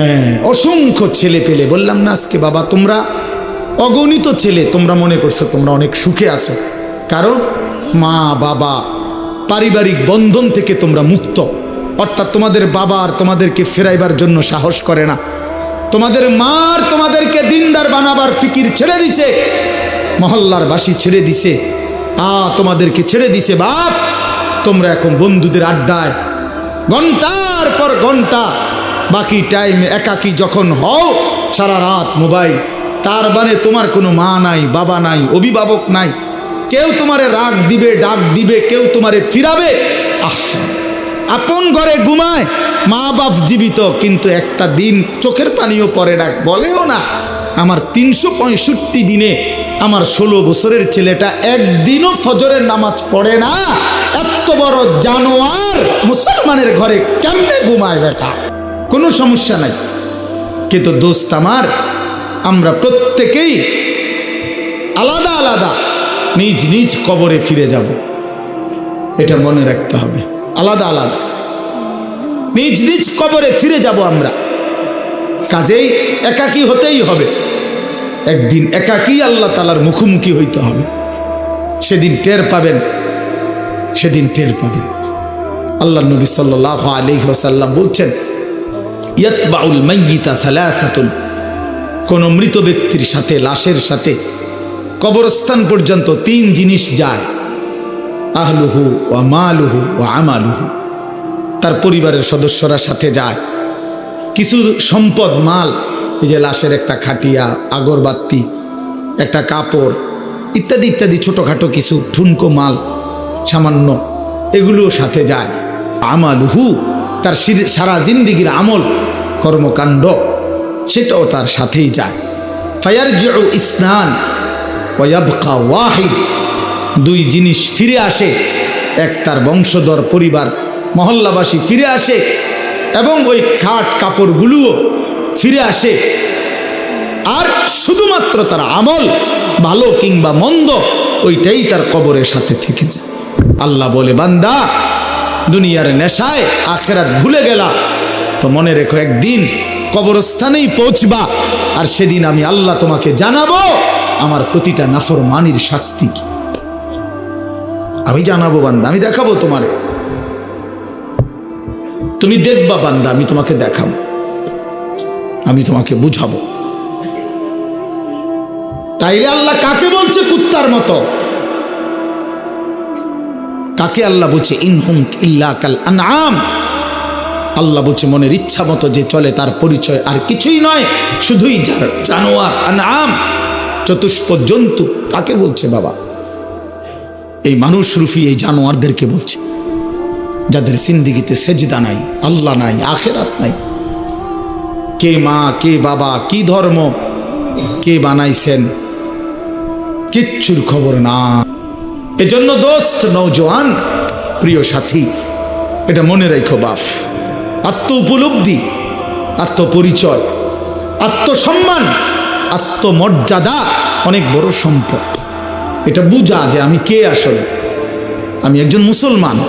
হ্যাঁ অসংখ্য ছেলে পেলে। বললাম না আজকে বাবা, তোমরা অগণিত ছেলে, তোমরা মনে করছ তোমরা অনেক সুখে আছো। কারণ মা, বাবা, পারিবারিক বন্ধন থেকে তোমরা মুক্ত। অর্থাৎ তোমাদের বাবা আর তোমাদেরকে ফেরাইবার জন্য সাহস করে না। তোমাদের মার তোমাদেরকে দিনদার বানাবার ফিকির ছেড়ে দিছে। মহল্লার বাসী ছেড়ে দিছে। আ, তোমাদেরকে ছেড়ে দিছে, বাপ। তোমরা এখন বন্ধুদের আড্ডায়। ঘণ্টার পর ঘণ্টা বাকি টাইম একাকি যখন হও, সারা রাত মোবাইল। তার মানে তোমার কোনো মা নাই, বাবা নাই, অভিভাবক নাই। কেউ তোমারে রাগ দিবে, ডাক দিবে, কেউ তোমারে ফিরাবে। আহ! আপন ঘরে ঘুমায়, মা বাপ জীবিত, কিন্তু একটা দিন চোখের পানিও পরে ডাক বলেও না। আমার তিনশো পঁয়ষট্টি দিনে আমার ষোলো বছরের ছেলেটা একদিনও ফজরের নামাজ পড়ে না। এত বড় জানোয়ার মুসলমানের ঘরে কেমনে ঘুমায় বেটা? কোনো সমস্যা নাই। কিন্তু দোস্ত আমার, আমরা প্রত্যেকেই আলাদা আলাদা নিজ নিজ কবরে ফিরে যাব। এটা মনে রাখতে হবে। আলাদা আলাদা। নিজ নিজ কবরে ফিরে যাব আমরা। কাজেই একাকী হতেই হবে। একদিন একাকী আল্লাহ তালার মুখোমুখি হইতে হবে। সেদিন টের পাবেন, সেদিন টের পাবেন। আল্লাহ নবী সাল্লাহ আলী ওসাল্লাম বলছেন ইয়াতবাউল মাইয়িতা সালাসাতুন। কোন মৃত ব্যক্তির সাথে, লাশের সাথে কবরস্থান পর্যন্ত তিন জিনিস যায়। আহলুহু ও মালুহু ও আমালুহু। তার পরিবারের সদস্যরা সাথে যায়। কিছু সম্পদ, মাল, এই যে লাশের একটা খাটিয়া, আগরবাতি, একটা কাপড়, ইত্যাদি ইত্যাদি, ছোটোখাটো কিছু, ঠুনকো মাল, সামান্য, এগুলোও সাথে যায়। আমালুহু, তার সারা জিন্দিগির আমল কর্মকাণ্ড, সেটাও তার সাথেই যায়। ফায়ার ইসনান ওয়াবকা ওয়াহিদ, দুই জিনিস ফিরে আসে, এক তার বংশধর পরিবার মহল্লাবাসী ফিরে আসে, এবং ওই খাট কাপড়গুলোও ফিরে আসে। আর শুধুমাত্র তার আমল, ভালো কিংবা মন্দ, ওইটাই তার কবরের সাথে থেকে যায়। আল্লাহ বলে, বান্দা, দুনিয়ার নেশায় আখেরাত ভুলে গেলা। তো মনে রেখো, একদিন কবরস্থানেই পৌঁছবা আর সেদিন আমি আল্লাহ তোমাকে জানাব আমার প্রতিটা নাফরমানির শাস্তি কি। আমি জানাব বান্দা, আমি দেখাবো তোমারে। তুমি দেখবা বান্দা, আমি তোমাকে দেখাবো। আমি তোমাকে বুঝাবো। তাইলে আল্লাহ কাকে বলছে কুত্তার মতো? কাকে আল্লাহ বলছে? ইনহুম ইল্লা কাল আনআম। আল্লাহ বলছে, মনের ইচ্ছা মতো যে চলে, তার পরিচয় আর কিছুই নয়, শুধুই জানোয়ার, আনআম। চতুষ্প জন্তু, কাকে বলছে বাবা? এই মানুষ রুফি এই জানোয়ারদেরকে বলছে, যাদের সিন্দিগিতে সেজদা নাই, আল্লাহ নাই, আখেরাত নাই। কে মা, কে বাবা, কি ধর্ম, কে বানাইছেন, কিচ্ছুর খবর না। এজন্য দোস্ত নৌজওয়ান প্রিয় সাথী, এটা মনে রাখো বাপ। আত্ম উপলব্ধি আত্মপরিচয়, আত্মসম্মান, আত্মমর্যাদা অনেক বড় সম্পদ। এটা বুঝা যে আমি কে আসলে? আমি একজন মুসলমান।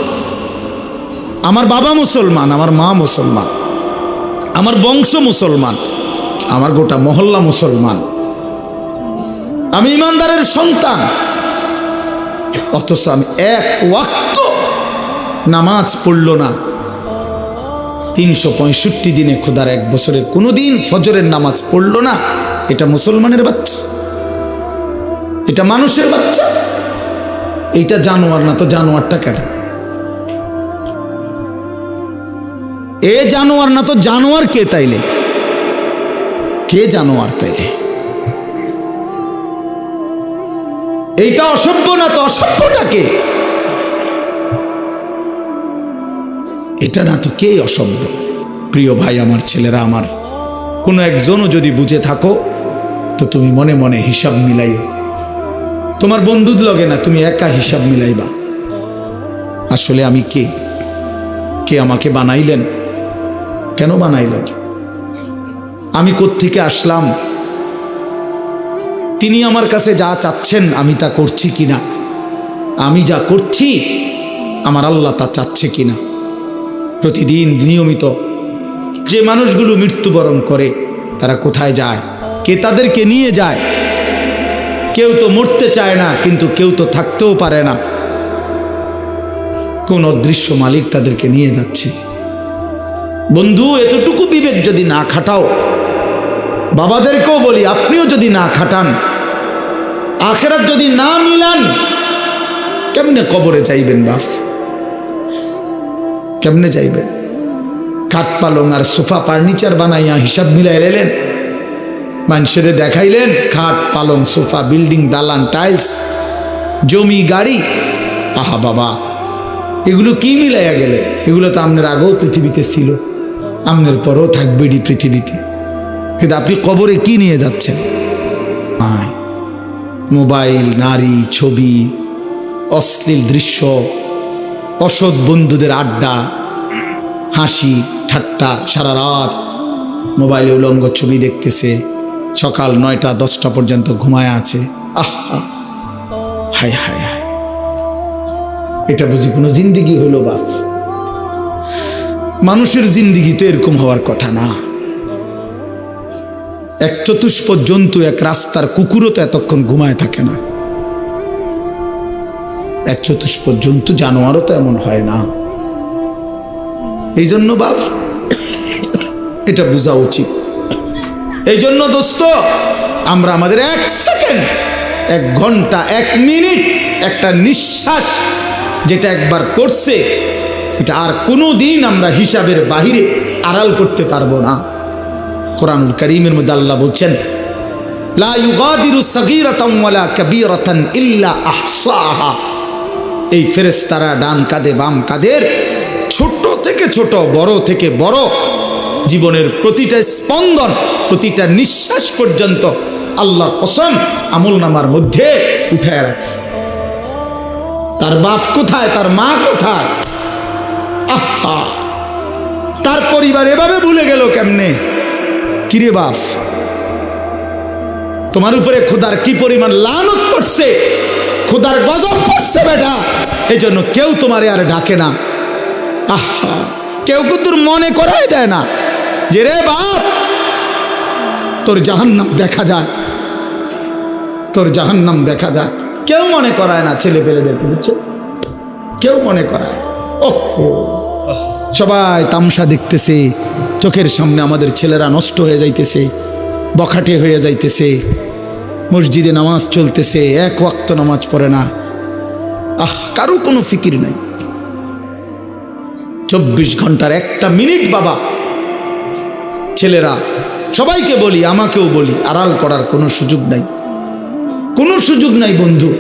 আমার বাবা মুসলমান, আমার মা মুসলমান। আমার বংশ মুসলমান, আমার গোটা মহল্লা মুসলমান। আমি ইমানদারের সন্তান, অথচ আমি এক ওয়াক্ত নামাজ পড়ল না। তিনশো পঁয়ষট্টি দিনে খোদার এক বছরের কোনো দিন ফজরের নামাজ পড়ল না। এটা মুসলমানের বাচ্চা। এটা মানুষের বাচ্চা। এইটা জানোয়ার না তো জানোয়ারটা কেটে এ জানোয়ার না তো জানোয়ার কে তাইলে? কে জানোয়ার তাইলে? এইটা অসভ্য না তো অসভ্যটাকে এটা না তো কে অসভ্য? প্রিয় ভাই, আমার ছেলেরা, আমার কোনো একজনও যদি বুঝে থাকো, তো তুমি মনে মনে হিসাব মিলাই তোমার বন্ধুদ লগে না তুমি একা হিসাব মিলাইবা। আসলে আমি কে? কে আমাকে বানাইলেন? কেন বানাইলেন? আমি কোত্থেকে আসলাম? তিনি আমার কাছে যা চাচ্ছেন, আমি তা করছি কিনা? আমি যা করছি, আমার আল্লাহ তা চাচ্ছে কিনা? প্রতিদিন নিয়মিত। যে মানুষগুলো মৃত্যুবরণ করে, তারা কোথায় যায়? কে তাদেরকে নিয়ে যায়? কেউ তো মরতে চায় না, কিন্তু কেউ তো থাকতেও পারে না। কোন অদৃশ্য মালিক তাদেরকে নিয়ে যাচ্ছে। বন্ধু, এতটুকু বিবেক যদি না খাটাও, বাবাদেরকেও বলি, আপনিও যদি না খাটান, আখেরাত যদি না মিলান, কেমনে কবরে যাইবেন বাপ? কেমনে যাইবেন খাট পালং আর সোফা ফার্নিচার বানাইয়া হিসাব মিলাই এলেন মানুষের দেখাইলেন খাট পালং, সোফা, বিল্ডিং, দালান, টাইলস, জমি, গাড়ি। আহা বাবা, এগুলো কি মিলাইয়া গেলে? এগুলো তো আপনার আগেও পৃথিবীতে ছিল আপনার পরেও থাকবে এটি পৃথিবীতে। কিন্তু আপনি কবরে কি নিয়ে যাচ্ছেন? মোবাইল, নারী, ছবি, অশ্লীল দৃশ্য অসৎ বন্ধুদের আড্ডা, হাসি, ঠাট্টা সারা রাত মোবাইলে উলঙ্গ ছবি দেখতেছে। সকাল নয়টা, দশটা পর্যন্ত ঘুমায় আছে। আহ! হায় হায় হায়। এটা বুঝি কোনো জিন্দিগি হলো, বাপ? মানুষের জিন্দিগি তো এরকম হওয়ার কথা না। এক চতুষ্প জন্তু এক রাস্তার কুকুরও তো এতক্ষণ ঘুমায় থাকে না। এক চতুষ্প জন্তু জানোয়ারও তো এমন হয় না। এই জন্য বাপ, এটা বোঝা উচিত। এই জন্য দোস্ত, আমরা আমাদের এক সেকেন্ড, এক ঘণ্টা, এক মিনিট একটা নিঃশ্বাস যেটা একবার করছে এটা আর কোনো দিন আমরা হিসাবের বাহিরে আড়াল করতে পারব না। কোরআনুল করিমের মধ্যে আল্লাহ বলছেন, লা ইউগাদিরু সাগীরাতান ওয়ালা কাবীরাতান ইল্লা আহসাহা। এই ফেরেস্তারা ডান কাঁধে, বাম কাঁধের ছোট থেকে ছোট, বড় থেকে বড় জীবনের প্রতিটা স্পন্দন, প্রতিটা নিঃশ্বাস পর্যন্ত আল্লাহর কসম আমল নামার মধ্যে উঠায় রাখছে। তার বাপ কোথায়? তার মা কোথায়? আহা! তার পরিবার এভাবে ভুলে গেল কেমনে? কিরে বাপ, তোমার উপরে খুদার কি পরিমাণ লানত করছে? খুদার গজব পড়ছে বেটা। এই জন্য কেউ তোমারে আর ডাকে না। আহা, কেউ কিন্তু মনে করাই দেয় না? যে রে বাপ, তোর জাহান্নাম দেখা যায়। তোর জাহান্নাম দেখা যায়। কেউ মনে করায় না ছেলে পেলেদেরকে, বুঝছ? কেউ মনে করায় ওহো। সবাই তামসা দেখতেছে, চোখের সামনে আমাদের ছেলেরা নষ্ট হয়ে যাইতেছে, বখাটে হয়ে যাইতেছে। মসজিদে নামাজ চলতেছে, এক ওয়াক্ত নামাজ পড়ে না। আহ, কারও কোনো ফিকির নাই। চব্বিশ ঘণ্টার একটা মিনিট বাবা। ছেলেরা, সবাইকে বলি, আমাকেও বলি, আড়াল করার কোনো সুযোগ নাই। কোনো সুযোগ নাই বন্ধু।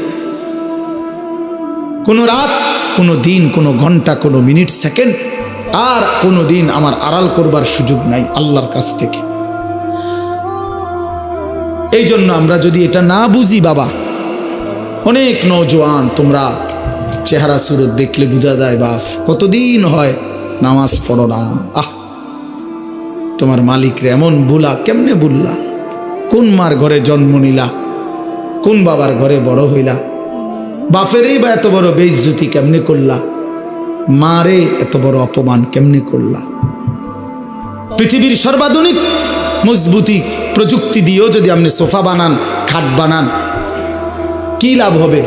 কোনো রাত, কোনো দিন, কোনো ঘণ্টা, কোনো মিনিট, সেকেন্ড, আর কোনো দিন আমার আড়াল করবার সুযোগ নাই আল্লাহর কাছ থেকে। এই জন্য আমরা যদি এটা না বুঝি, বাবা, অনেক নজওয়ান তোমরা চেহারা সুরত দেখলে বোঝা যায়, বাপ, কতদিন হয় নামাজ পড়ো না। আহ, তোমার মালিকরে এমন বুলা কেমনে বুললা কোন মার ঘরে জন্ম নিলা? কোন বাবার ঘরে বড় হইলা? বাপেরই বা এত বড় বেইজ্জতি কেমনে করলা? মারে এত বড় অপমান কেমনে করলা? পৃথিবীর সর্বাধুনিক মজবুতি প্রযুক্তি দিয়েও যদি আপনি সোফা বানান, খাট বানান, কি লাভ হবে?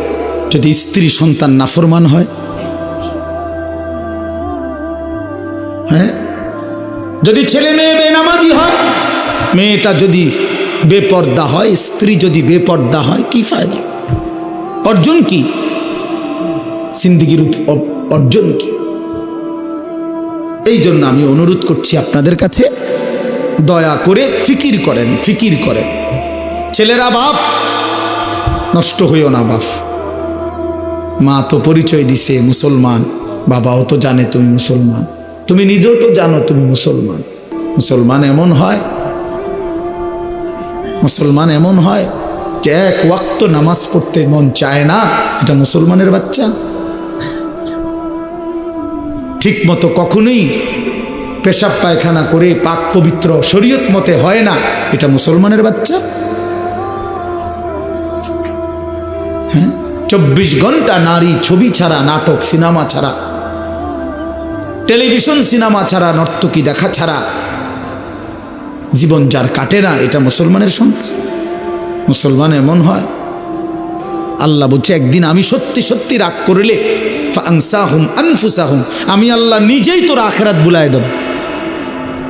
যদি স্ত্রী সন্তান নাফরমান হয়? হ্যাঁ? যদি ছেলে মেয়ে বেনামাজি হয়? মেয়েটা যদি বেপর্দা হয়, স্ত্রী যদি বেপর্দা হয়, কি ফায়দা? অর্জন কি? সিন্দিগির অর্জন কি? এই জন্য আমি অনুরোধ করছি আপনাদের কাছে দয়া করে ফিকির করেন ফিকির করেন। ছেলেরা বাপ, নষ্ট হইও না বাপ। মা তো পরিচয় দিছে, মুসলমান। বাবাও তো জানে তুমি মুসলমান। তুমি নিজেও তো জানো তুমি মুসলমান। মুসলমান এমন হয়, মুসলমান এমন হয় যে এক ওয়াক্ত নামাজ পড়তে মন চায় না, এটা মুসলমানের বাচ্চা। ঠিক মতো কখনোই পেশাব পায়খানা করে পাক পবিত্র শরীয়ত মতে হয় না। এটা মুসলমানের বাচ্চা? হ্যাঁ? চব্বিশ ঘণ্টা নারী ছবি ছাড়া, নাটক, সিনেমা ছাড়া, টেলিভিশন, সিনেমা ছাড়া, নর্তকী দেখা ছাড়া জীবন যার কাটে না, এটা মুসলমানের সন্তান। মুসলমান এমন হয়, আল্লাহ বলছে, একদিন আমি সত্যি সত্যি রাগ করলে আমি আল্লাহ নিজেই তোর আখেরাত বুলায় দেব।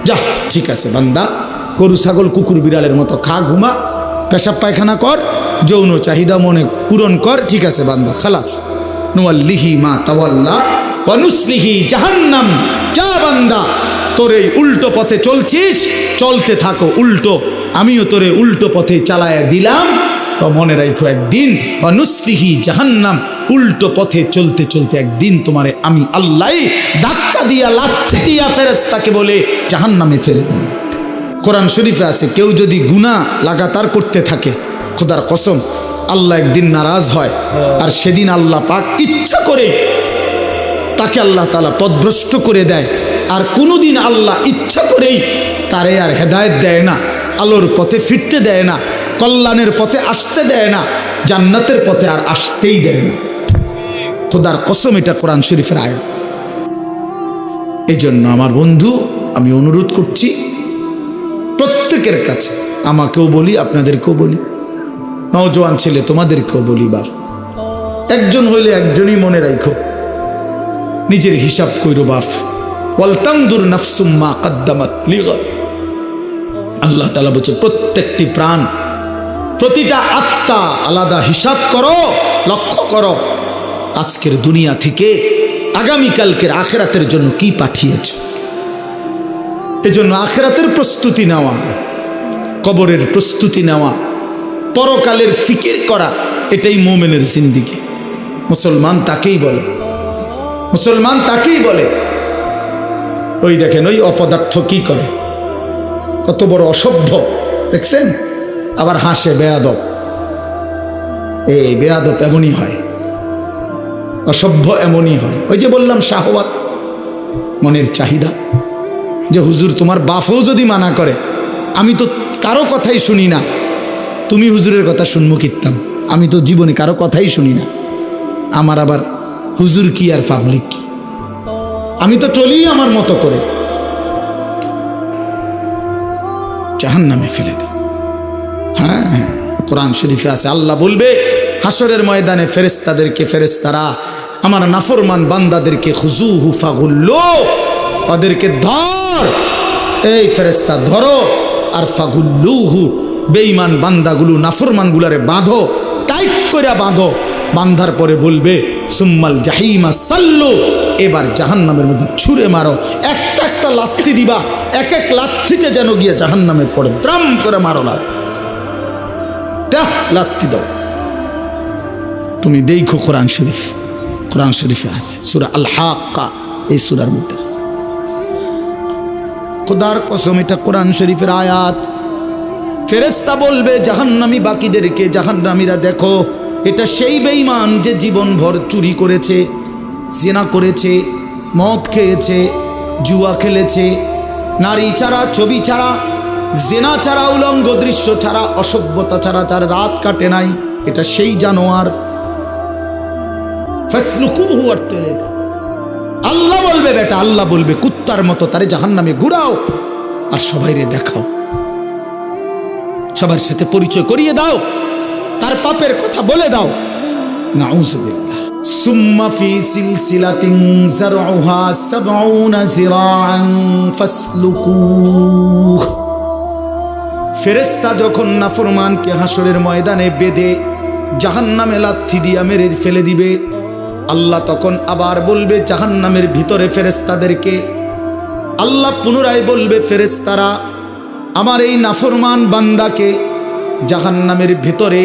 যা, ঠিক আছে, বান্দা। গরু, ছাগল, কুকুর, বিড়ালের মতো খা, ঘুমা। পেশাব পায়খানা কর, যৌন চাহিদা মনে পূরণ কর, ঠিক আছে, বান্দা, খালাস। নুয়াল্লিহি মা তাওয়াল্লা ওয়ানুসলিহি জাহান্নাম। যা, বান্দা, তোর এই উল্টো পথে চলছিস, চলতে থাকো উল্টো। আমিও তোরে উল্টো পথে চালায় দিলাম। তো মনে রাখো একদিন অনুসলিহি জাহান্নাম উল্টো পথে চলতে চলতে একদিন তোমারে আমি আল্লাহ ধাক্কা দিয়া, লাথি দিয়া ফেরেস্তাকে বলে জাহান্নামে ফেলে দেব। কোরআন শরীফে আছে, কেউ যদি গুনাহ লাগাতার করতে থাকে, খোদার কসম, আল্লাহ একদিন নারাজ হয় আর সেদিন আল্লাহ পাক ইচ্ছা করে তাকে আল্লাহ তালা পদভ্রষ্ট করে দেয় আর কোনোদিন আল্লাহ ইচ্ছা করেই তারে আর হেদায়েত দেয় না, আলোর পথে ফিরতে দেয় না। কল্যাণের পথে আসতে দেয় না, জান্নাতের পথে আর আসতেই দেয় না। খোদার কসম, এটা কোরআন শরীফের আয়াত। এই জন্য আমার বন্ধু, আমি অনুরোধ করছি, প্রত্যেকের কাছে, আমাকেও বলি, আপনাদেরকেও বলি, নওজোয়ান ছেলে, তোমাদেরকেও বলি, বাপ। একজন হইলে একজনই মনে রাখো নিজের হিসাব কইরো, বাপ। ওয়ালতাংদুর নাফসুম্মা কাদ্দামাত লিগত। আল্লাহ তালা বলছে, প্রত্যেকটি প্রাণ প্রতিটা আত্মা আলাদা হিসাব করো, লক্ষ্য করো। আজকের দুনিয়া থেকে আগামীকালকের আখেরাতের জন্য কি পাঠিয়েছ? এজন্য আখেরাতের প্রস্তুতি নেওয়া, কবরের প্রস্তুতি নেওয়া, পরকালের ফিকির করা, এটাই মোমেনের জিন্দিগি। মুসলমান তাকেই বলে। মুসলমান তাকেই বলে। ওই দেখেন, ওই অপদার্থ কি করে? কত বড় অসভ্য, দেখছেন? আবার হাসে, বেয়াদব। এই বেয়াদব এমনই হয়, অসভ্য এমনই হয়। ওই যে বললাম, শাহওয়াত মনের চাহিদা, যে হুজুর, তোমার বাফও যদি মানা করে, আমি তো কারও কথাই শুনি না। তুমি হুজুরের কথা শুনব কিতাম আমি তো জীবনে কারও কথাই শুনি না। আমার আবার হুজুর কি আর পাবলিক কি আমি তো চলি আমার মতো করে। জাহান নামে ফেলে হ্যাঁ কোরআন শরীফে আছে, আল্লাহ বলবে হাসরের ময়দানে ফেরেস্তাদেরকে ফেরেস্তারা আমার নাফরমান বান্দাদেরকে খুজু হুফাগুল্লো ওদেরকে ধর, এই ফেরেস্তা ধরো, আর ফাগুল্লুহু, বেঈমান বান্দাগুলো, নাফরমানগুলারে বাঁধো, টাইট করে বাঁধো, বান্ধার পরে বলবে, সুম্মাল জাহিমা সাল্লু, এবার জাহান্নামের মধ্যে ছুঁড়ে মারো, একটা একটা লাথি দিবা, এক এক লাথিতে যেন গিয়ে জাহান্নামে পড়ে, দ্রাম করে মারো লাথি লাথি দাও। তুমি দেখো কোরআন শরীফ। কোরআন শরীফে আছে, সুরা আল এই সুরার মধ্যে আছে। খোদার কসম, এটা কোরআন শরীফের আয়াত। ফেরেস্তা বলবে, জাহান্নামী বাকিদেরকে, জাহান্নামীরা দেখো, এটা সেই বেইমান যে জীবনভর চুরি করেছে, জেনা করেছে, মদ খেয়েছে, জুয়া খেলেছে, নারী ছাড়া, ছবি ছাড়া জেনা ছাড়া উলঙ্গ দৃশ্য ছাড়া অসভ্যতা ছাড়া যার রাত কাটে নাই এটা সেই জানোয়ার। আল্লাহ বলবে বেটা আল্লাহ বলবে কুত্তার মতো তারে জাহান নামে ঘুরাও আর সবাইরে দেখাও। সবার সাথে পরিচয় করিয়ে দাও তার পাপের কথা বলে দাও। নাউজুবিল্লাহ। সুম্মা ফি সিলসিলাতিন যারউহা সাবউনা জিরাআন ফাসলুকুহ। ফেরেস্তা যখন নাফরমানকে হাসরের ময়দানে বেঁধে জাহান্নামে লাথি দিয়া মেরে ফেলে দিবে, আল্লাহ তখন আবার বলবে জাহান্নামের ভিতরে ফেরেস্তাদেরকে আল্লাহ পুনরায় বলবে ফেরেস্তারা আমার এই নাফরমান বান্দাকে জাহান্নামের ভিতরে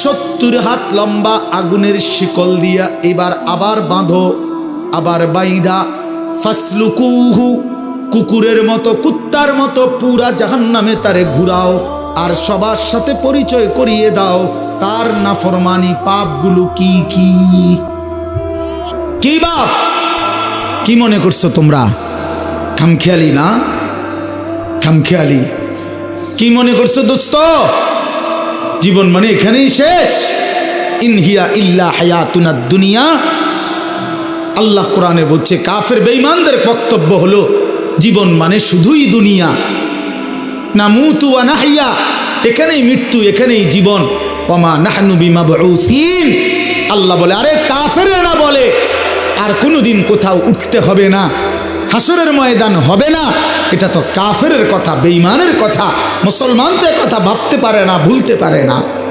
সত্তর হাত লম্বা আগুনের শিকল দিয়া এবার আবার বাঁধো, আবার বাইদা ফাসলুকুহু কুকুরের মতো, কুত্তার মতো পুরা জাহান্নামে তারে ঘুরাও আর সবার সাথে পরিচয় করিয়ে দাও, তার নাফরমানি পাপগুলো কি কি? কি বাপ? কি মনে করছ তোমরা? খামখেয়ালি না? খামখেয়ালি। কি মনে করছ দোস্ত? জীবন মানে এখানেই শেষ। ইনহিয়া ইল্লা হায়াতুনা দুনিয়া। আল্লাহ কোরআনে বলছে, কাফের বেঈমানদের বক্তব্য হলো জীবন মানে শুধুই দুনিয়া। না মুতু বা নাহিয়া, এখানেই মৃত্যু, এখানেই জীবন। অমা নাহনু বিমা বউসিন আল্লাহ বলে, আরে কাফেরেরা বলে, আর কোনোদিন কোথাও উঠতে হবে না। হাসরের ময়দান হবে না। এটা তো কাফেরের কথা, বেঈমানের কথা। মুসলমান তো কথা ভাবতে পারে না, ভুলতে পারে না।